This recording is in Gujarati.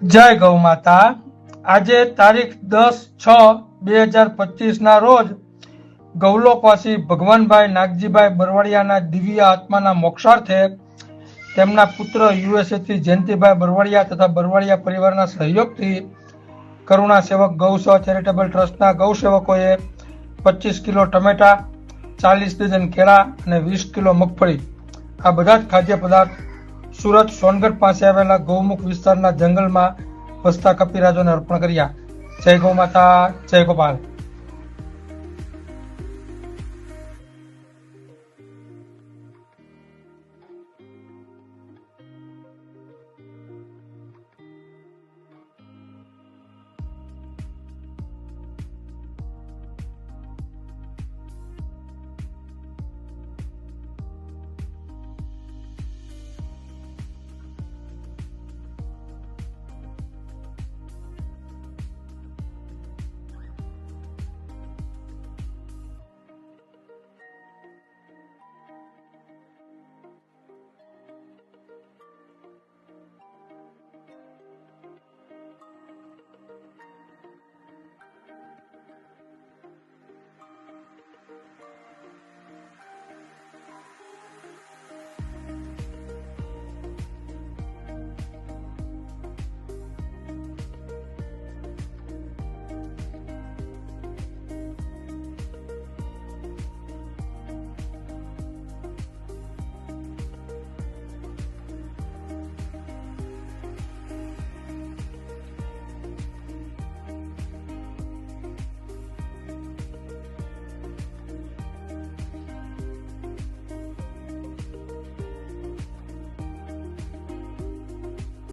જય ગૌ માતા. આજે તારીખ દસ છ બે હજાર પચીસના રોજ ગૌલોકવાસી ભગવાનભાઈ નાગજીભાઈ બરવાડિયાના દિવ્ય આત્માના મોક્ષાર્થે તેમના પુત્ર યુએસએથી જયંતિભાઈ બરવાડિયા તથા બરવાડિયા પરિવારના સહયોગથી કરુણા સેવક ગૌસેવા ચેરિટેબલ ટ્રસ્ટના ગૌસેવકોએ પચીસ કિલો ટમેટા, ચાલીસ ડઝન કેળા અને વીસ કિલો મગફળી, આ બધા જ ખાદ્ય પદાર્થ સુરત સોનગઢ પાસે આવેલા ગૌમુખ વિસ્તારના જંગલમાં વસતા કપિરાજોને અર્પણ કર્યા. જય ગૌ માતા, જય ગોપાલ.